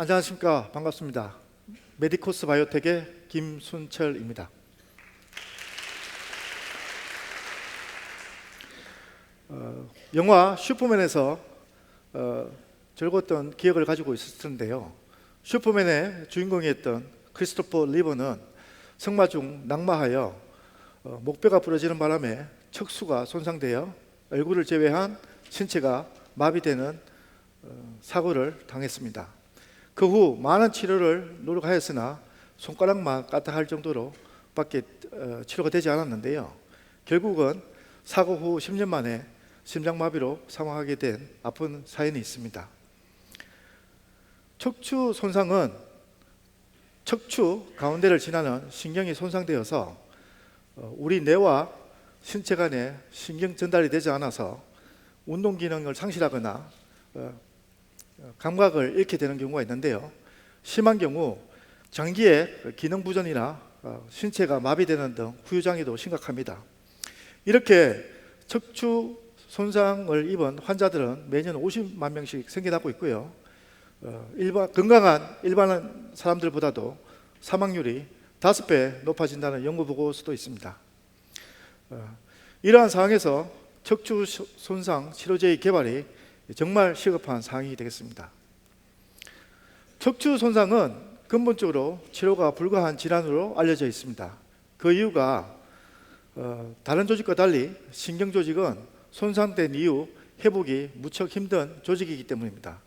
안녕하십니까 반갑습니다. 메디코스 바이오텍의 김순철입니다. 어, 영화 슈퍼맨에서 어, 즐거웠던 기억을 가지고 있을 텐데요. 슈퍼맨의 주인공이었던 크리스토퍼 리버는 승마 중 낙마하여 어, 목뼈가 부러지는 바람에 척수가 손상되어 얼굴을 제외한 신체가 마비되는 어, 사고를 당했습니다. 그 후 많은 치료를 노력하였으나 손가락만 까딱할 정도로 밖에 어, 치료가 되지 않았는데요. 결국은 사고 후 10년 만에 심장마비로 사망하게 된 아픈 사연이 있습니다. 척추 손상은 척추 가운데를 지나는 신경이 손상되어서 어, 우리 뇌와 신체 간에 신경 전달이 되지 않아서 운동 기능을 상실하거나 어, 어, 감각을 잃게 되는 경우가 있는데요. 심한 경우 장기의 기능 부전이나 어, 신체가 마비되는 등 후유장애도 심각합니다. 이렇게 척추 손상을 입은 환자들은 매년 50만 명씩 생겨나고 있고요. 어, 일반 건강한 일반 사람들보다도 사망률이 다섯 배 높아진다는 연구 보고서도 있습니다. 어, 이러한 상황에서 척추 손상 치료제의 개발이 정말 시급한 사항이 되겠습니다. 척추 손상은 근본적으로 치료가 불가한 질환으로 알려져 있습니다. 그 이유가 어, 다른 조직과 달리 신경 조직은 손상된 이후 회복이 무척 힘든 조직이기 때문입니다.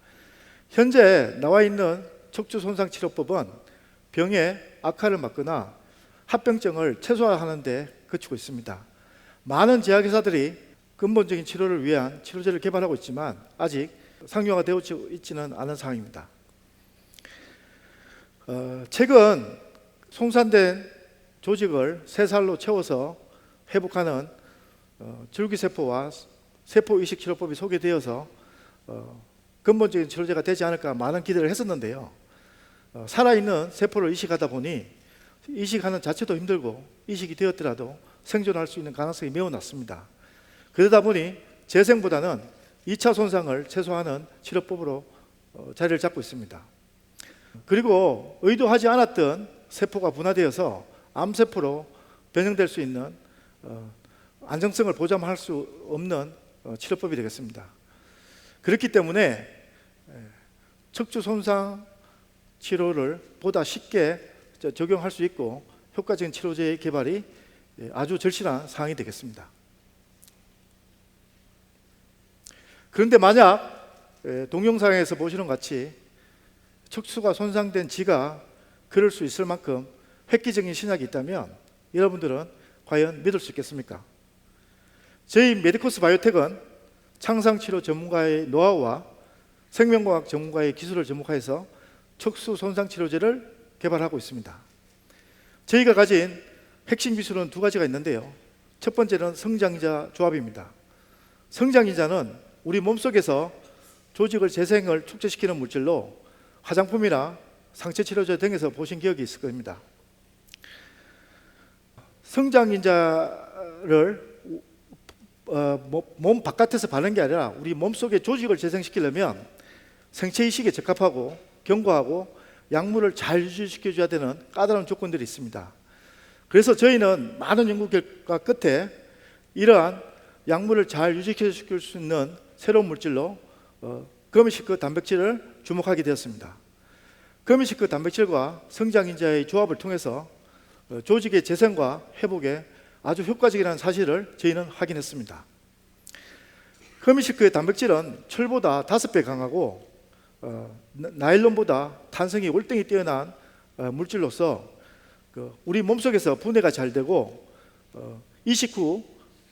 현재 나와 있는 척추 손상 치료법은 병의 악화를 막거나 합병증을 최소화하는 데 그치고 있습니다. 많은 제약회사들이 근본적인 치료를 위한 치료제를 개발하고 있지만 아직 상용화 되어 있지는 않은 상황입니다. 어, 최근 손상된 조직을 새 살로 채워서 회복하는 어, 줄기세포와 세포 이식 치료법이 소개되어서 어, 근본적인 치료제가 되지 않을까 많은 기대를 했었는데요. 어, 살아있는 세포를 이식하다 보니 이식하는 자체도 힘들고 이식이 되었더라도 생존할 수 있는 가능성이 매우 낮습니다. 그러다 보니 재생보다는 2차 손상을 최소화하는 치료법으로 어, 자리를 잡고 있습니다. 그리고 의도하지 않았던 세포가 분화되어서 암세포로 변형될 수 있는 어, 안정성을 보장할 수 없는 어, 치료법이 되겠습니다. 그렇기 때문에 에, 척추 손상 치료를 보다 쉽게 저- 적용할 수 있고 효과적인 치료제의 개발이 예, 아주 절실한 사항이 되겠습니다. 그런데 만약 에, 동영상에서 보시는 것 같이 척수가 손상된 지가 그럴 수 있을 만큼 획기적인 신약이 있다면 여러분들은 과연 믿을 수 있겠습니까? 저희 메디코스 바이오텍은 창상치료 전문가의 노하우와 생명과학 전문가의 기술을 접목해서 척수 손상 치료제를 개발하고 있습니다. 저희가 가진 핵심 기술은 두 가지가 있는데요. 첫 번째는 성장이자 조합입니다. 성장이자는 우리 몸속에서 조직을 재생을 촉진시키는 물질로 화장품이나 상체 치료제 등에서 보신 기억이 있을 겁니다. 성장인자를 어, 뭐- 몸 바깥에서 바르는 게 아니라 우리 몸 속의 조직을 재생시키려면 생체 이식에 적합하고 견고하고 약물을 잘 유지시켜 줘야 되는 까다로운 조건들이 있습니다. 그래서 저희는 많은 연구 결과 끝에 이러한 약물을 잘 유지시킬 수 있는 새로운 물질로 어, 거미시크 단백질을 주목하게 되었습니다. 거미시크 단백질과 성장인자의 조합을 통해서 어, 조직의 재생과 회복에 아주 효과적이라는 사실을 저희는 확인했습니다. 거미시크의 단백질은 철보다 다섯 배 강하고 어, 나- 나일론보다 탄성이 월등히 뛰어난 어, 물질로서 그 우리 몸속에서 분해가 잘 되고 어, 이식 후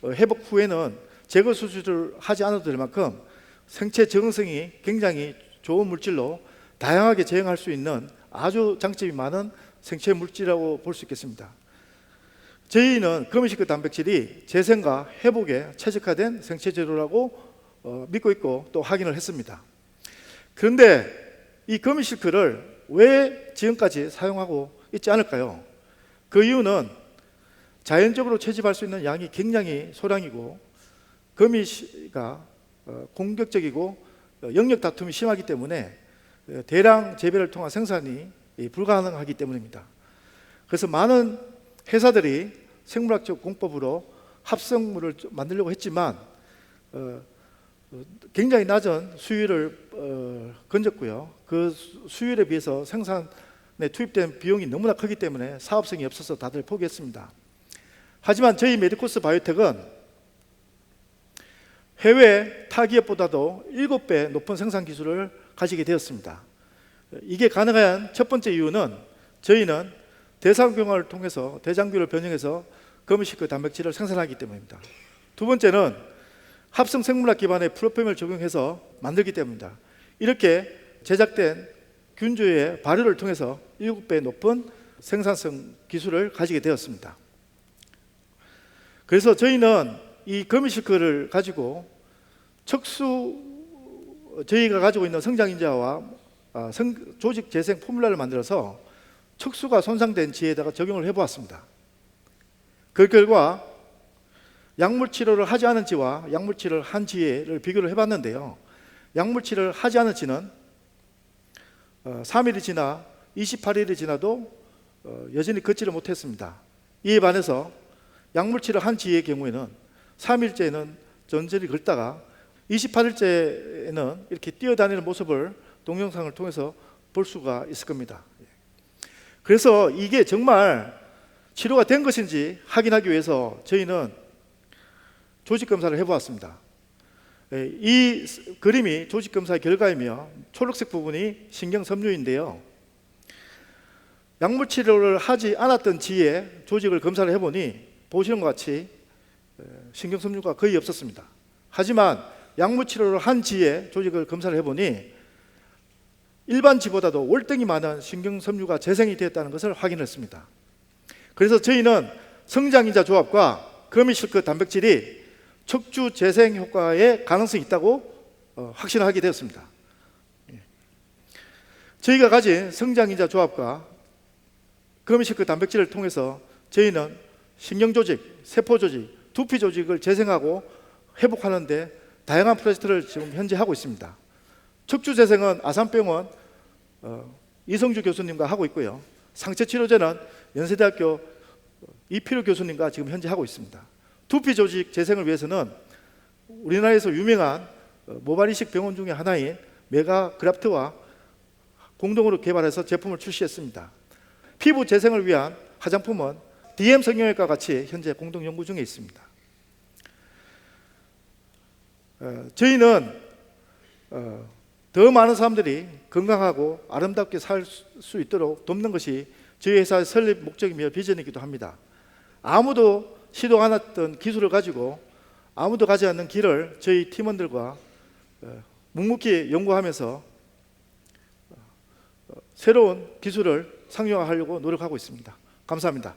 어, 회복 후에는 제거 수술을 하지 않아도 될 만큼 생체 적응성이 굉장히 좋은 물질로 다양하게 제형할 수 있는 아주 장점이 많은 생체 물질이라고 볼 수 있겠습니다. 저희는 거미시크 단백질이 재생과 회복에 최적화된 생체 재료라고 어, 믿고 있고 또 확인을 했습니다. 그런데 이 거미실크를 왜 지금까지 사용하고 있지 않을까요? 그 이유는 자연적으로 채집할 수 있는 양이 굉장히 소량이고 거미가 어, 공격적이고 어, 영역 다툼이 심하기 때문에 어, 대량 재배를 통한 생산이 이, 불가능하기 때문입니다. 그래서 많은 회사들이 생물학적 공법으로 합성물을 좀 만들려고 했지만 굉장히 낮은 수율을 어, 건졌고요. 그 수- 수율에 비해서 생산에 투입된 비용이 너무나 크기 때문에 사업성이 없어서 다들 포기했습니다. 하지만 저희 메디코스 바이오텍은 해외 타 기업보다도 7배 높은 생산 기술을 가지게 되었습니다. 이게 가능한 첫 번째 이유는 저희는 대상경화를 통해서 대장균을 변형해서 거미시크 단백질을 생산하기 때문입니다. 두 번째는 합성 생물학 기반의 프로페임을 적용해서 만들기 때문입니다. 이렇게 제작된 균주의 발효를 통해서 7배 높은 생산성 기술을 가지게 되었습니다. 그래서 저희는 이 거미실크를 가지고 척수 저희가 가지고 있는 성장인자와 아, 성- 조직 재생 포뮬라를 만들어서 척수가 손상된 지에다가 적용을 해보았습니다. 그 결과 약물 치료를 하지 않은 지와 약물 치료를 한 지를 비교를 해봤는데요. 약물 치료를 하지 않은 지는 어, 3일이 지나 28일이 지나도 어, 여전히 걷지를 못했습니다. 이에 반해서 약물 치료를 한 지의 경우에는 3일째는 전절히 걷다가 28일째에는 이렇게 뛰어다니는 모습을 동영상을 통해서 볼 수가 있을 겁니다. 그래서 이게 정말 치료가 된 것인지 확인하기 위해서 저희는 조직 검사를 해보았습니다. 예, 이 스- 그림이 조직 검사의 결과이며 초록색 부분이 신경 섬유인데요. 약물 치료를 하지 않았던 지에 조직을 검사를 해보니 보시는 것 같이 에, 신경 섬유가 거의 없었습니다. 하지만 약물 치료를 한 지에 조직을 검사를 해보니 일반 지보다도 월등히 많은 신경 섬유가 재생이 되었다는 것을 확인했습니다. 그래서 저희는 성장인자 조합과 거미실크 단백질이 척추 재생 효과에 가능성이 있다고 어, 확신하게 되었습니다. 예. 저희가 가진 성장인자 조합과 거미실크 단백질을 통해서 저희는 신경 조직, 세포 조직, 두피 조직을 재생하고 회복하는데 다양한 프로젝트를 지금 현재 하고 있습니다. 척추 재생은 아산병원 어, 이성주 교수님과 하고 있고요. 상체 치료제는 연세대학교 어, 이필호 교수님과 지금 현재 하고 있습니다. 두피 조직 재생을 위해서는 우리나라에서 유명한 어, 모발이식 병원 중의 하나인 메가그랍트와 공동으로 개발해서 제품을 출시했습니다. 피부 재생을 위한 화장품은 DM 성형외과 같이 현재 공동 연구 중에 있습니다. 어, 저희는 어, 더 많은 사람들이 건강하고 아름답게 살 수 있도록 돕는 것이 저희 회사의 설립 목적이며 비전이기도 합니다. 아무도 시도 안 했던 기술을 가지고 아무도 가지 않는 길을 저희 팀원들과 어, 묵묵히 연구하면서 어, 새로운 기술을 상용화하려고 노력하고 있습니다. 감사합니다.